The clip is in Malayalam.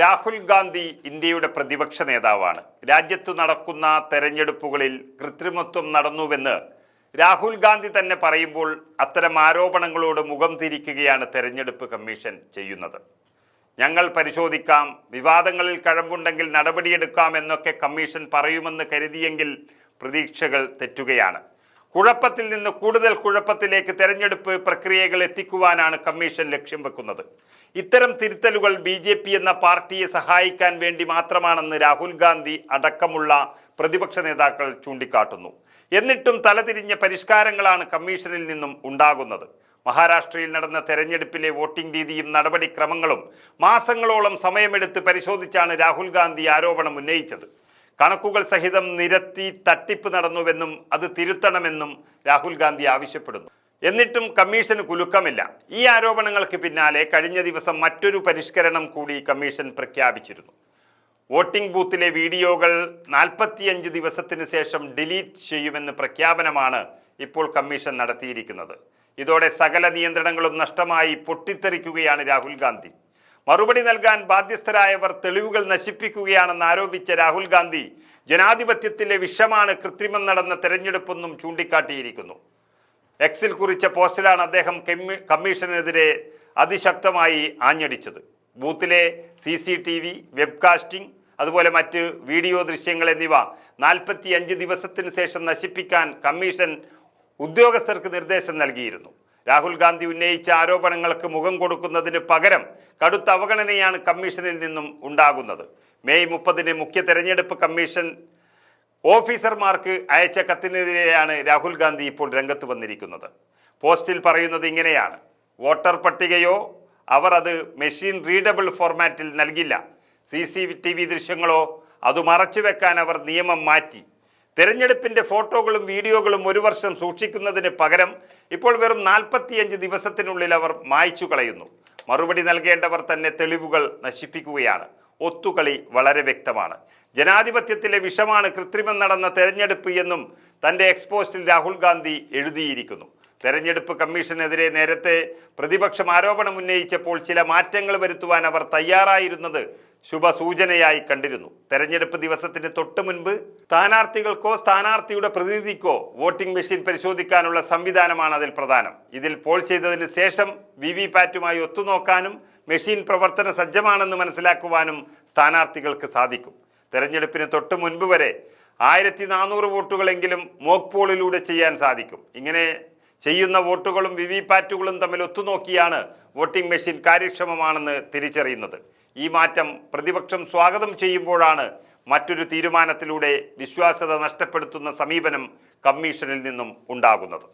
രാഹുൽ ഗാന്ധി ഇന്ത്യയുടെ പ്രതിപക്ഷ നേതാവാണ്. രാജ്യത്തു നടക്കുന്ന തെരഞ്ഞെടുപ്പുകളിൽ കൃത്രിമത്വം നടന്നുവെന്ന് രാഹുൽ ഗാന്ധി തന്നെ പറയുമ്പോൾ അത്തരം ആരോപണങ്ങളോട് മുഖം തിരിക്കുകയാണ് തെരഞ്ഞെടുപ്പ് കമ്മീഷൻ ചെയ്യുന്നത്. ഞങ്ങൾ പരിശോധിക്കാം വിവാദങ്ങളിൽ കഴമ്പുണ്ടെങ്കിൽ നടപടിയെടുക്കാം എന്നൊക്കെ കമ്മീഷൻ പറയുമെന്ന് കരുതിയെങ്കിൽ പ്രതീക്ഷകൾ തെറ്റുകയാണ്. കുഴപ്പത്തിൽ നിന്ന് കൂടുതൽ കുഴപ്പത്തിലേക്ക് തെരഞ്ഞെടുപ്പ് പ്രക്രിയകൾ എത്തിക്കുവാനാണ് കമ്മീഷൻ ലക്ഷ്യം വെക്കുന്നത്. ഇത്തരം തിരുത്തലുകൾ ബി ജെ പി എന്ന പാർട്ടിയെ സഹായിക്കാൻ വേണ്ടി മാത്രമാണെന്ന് രാഹുൽ ഗാന്ധി അടക്കമുള്ള പ്രതിപക്ഷ നേതാക്കൾ ചൂണ്ടിക്കാട്ടുന്നു. എന്നിട്ടും തലതിരിഞ്ഞ പരിഷ്കാരങ്ങളാണ് കമ്മീഷനിൽ നിന്നും ഉണ്ടാകുന്നത്. മഹാരാഷ്ട്രയിൽ നടന്ന തെരഞ്ഞെടുപ്പിലെ വോട്ടിംഗ് രീതിയും നടപടിക്രമങ്ങളും മാസങ്ങളോളം സമയമെടുത്ത് പരിശോധിച്ചാണ് രാഹുൽ ഗാന്ധി ആരോപണം ഉന്നയിച്ചത്. കണക്കുകൾ സഹിതം നിരത്തി തട്ടിപ്പ് നടന്നുവെന്നും അത് തിരുത്തണമെന്നും രാഹുൽ ഗാന്ധി ആവശ്യപ്പെടുന്നു. എന്നിട്ടും കമ്മീഷന് കുലുക്കമില്ല. ഈ ആരോപണങ്ങൾക്ക് പിന്നാലെ കഴിഞ്ഞ ദിവസം മറ്റൊരു പരിഷ്കരണം കൂടി കമ്മീഷൻ പ്രഖ്യാപിച്ചിരുന്നു. വോട്ടിംഗ് ബൂത്തിലെ വീഡിയോകൾ നാൽപ്പത്തിയഞ്ച് ദിവസത്തിന് ശേഷം ഡിലീറ്റ് ചെയ്യുമെന്ന് പ്രഖ്യാപനമാണ് ഇപ്പോൾ കമ്മീഷൻ നടത്തിയിരിക്കുന്നത്. ഇതോടെ സകല നിയന്ത്രണങ്ങളും നഷ്ടമായി പൊട്ടിത്തെറിക്കുകയാണ് രാഹുൽ ഗാന്ധി. മറുപടി നൽകാൻ ബാധ്യസ്ഥരായവർ തെളിവുകൾ നശിപ്പിക്കുകയാണെന്ന് ആരോപിച്ച രാഹുൽ ഗാന്ധി ജനാധിപത്യത്തിലെ വിഷമാണ് കൃത്രിമം നടന്ന തെരഞ്ഞെടുപ്പെന്നും ചൂണ്ടിക്കാട്ടിയിരിക്കുന്നു. എക്സിൽ കുറിച്ച പോസ്റ്റിലാണ് അദ്ദേഹം കമ്മീഷനെതിരെ അതിശക്തമായി ആഞ്ഞടിച്ചത്. ബൂത്തിലെ C C T V webcasting അതുപോലെ മറ്റ് വീഡിയോ ദൃശ്യങ്ങൾ എന്നിവ നാൽപ്പത്തി അഞ്ച് ദിവസത്തിന് ശേഷം നശിപ്പിക്കാൻ കമ്മീഷൻ ഉദ്യോഗസ്ഥർക്ക് നിർദ്ദേശം നൽകിയിരുന്നു. രാഹുൽ ഗാന്ധി ഉന്നയിച്ച ആരോപണങ്ങൾക്ക് മുഖം കൊടുക്കുന്നതിന് പകരം കടുത്ത അവഗണനയാണ് കമ്മീഷനിൽ നിന്നും ഉണ്ടാകുന്നത്. മെയ് മുപ്പതിന് മുഖ്യ തെരഞ്ഞെടുപ്പ് കമ്മീഷൻ ഓഫീസർമാർക്ക് അയച്ച കത്തിനെതിരെയാണ് രാഹുൽ ഗാന്ധി ഇപ്പോൾ രംഗത്ത് വന്നിരിക്കുന്നത്. പോസ്റ്റിൽ പറയുന്നത് ഇങ്ങനെയാണ്. വോട്ടർ പട്ടികയോ അവർ അത് മെഷീൻ റീഡബിൾ ഫോർമാറ്റിൽ നൽകില്ല. സി സി ടി വി ദൃശ്യങ്ങളോ അത് മറച്ചുവെക്കാൻ അവർ നിയമം മാറ്റി. തെരഞ്ഞെടുപ്പിന്റെ ഫോട്ടോകളും വീഡിയോകളും ഒരു വർഷം സൂക്ഷിക്കുന്നതിന് പകരം ഇപ്പോൾ വെറും നാൽപ്പത്തിയഞ്ച് ദിവസത്തിനുള്ളിൽ അവർ മായ്ച്ചു കളയുന്നു. മറുപടി നൽകേണ്ടവർ തന്നെ തെളിവുകൾ നശിപ്പിക്കുകയാണ്. ഒത്തുകളി വളരെ വ്യക്തമാണ്. ജനാധിപത്യത്തിലെ വിഷമാണ് കൃത്രിമം നടന്ന തെരഞ്ഞെടുപ്പ് എന്നും തന്റെ എക്സ്പോസ്റ്റിൽ രാഹുൽ ഗാന്ധി എഴുതിയിരിക്കുന്നു. തെരഞ്ഞെടുപ്പ് കമ്മീഷനെതിരെ നേരത്തെ പ്രതിപക്ഷം ആരോപണം ഉന്നയിച്ചപ്പോൾ ചില മാറ്റങ്ങൾ വരുത്തുവാൻ അവർ തയ്യാറായിരുന്നത് ശുഭസൂചനയായി കണ്ടിരുന്നു. തെരഞ്ഞെടുപ്പ് ദിവസത്തിന് തൊട്ടു മുൻപ് സ്ഥാനാർത്ഥികൾക്കോ സ്ഥാനാർത്ഥിയുടെ പ്രതിനിധിക്കോ വോട്ടിംഗ് മെഷീൻ പരിശോധിക്കാനുള്ള സംവിധാനമാണ് അതിൽ പ്രധാനം. ഇതിൽ പോൾ ചെയ്തതിന് ശേഷം വി വി പാറ്റുമായി ഒത്തുനോക്കാനും മെഷീൻ പ്രവർത്തന സജ്ജമാണെന്ന് മനസ്സിലാക്കുവാനും സ്ഥാനാർത്ഥികൾക്ക് സാധിക്കും. തെരഞ്ഞെടുപ്പിന് തൊട്ടു മുൻപ് വരെ ആയിരത്തി നാനൂറ് വോട്ടുകളെങ്കിലും മോക്ക് പോളിലൂടെ ചെയ്യാൻ സാധിക്കും. ഇങ്ങനെ ചെയ്യുന്ന വോട്ടുകളും വി വി പാറ്റുകളും തമ്മിൽ ഒത്തുനോക്കിയാണ് വോട്ടിംഗ് മെഷീൻ കാര്യക്ഷമമാണെന്ന് തിരിച്ചറിയുന്നത്. ഈ മാറ്റം പ്രതിപക്ഷം സ്വാഗതം ചെയ്യുമ്പോഴാണ് മറ്റൊരു തീരുമാനത്തിലൂടെ വിശ്വാസ്യത നഷ്ടപ്പെടുത്തുന്ന സമീപനം കമ്മീഷനിൽ നിന്നും ഉണ്ടാകുന്നത്.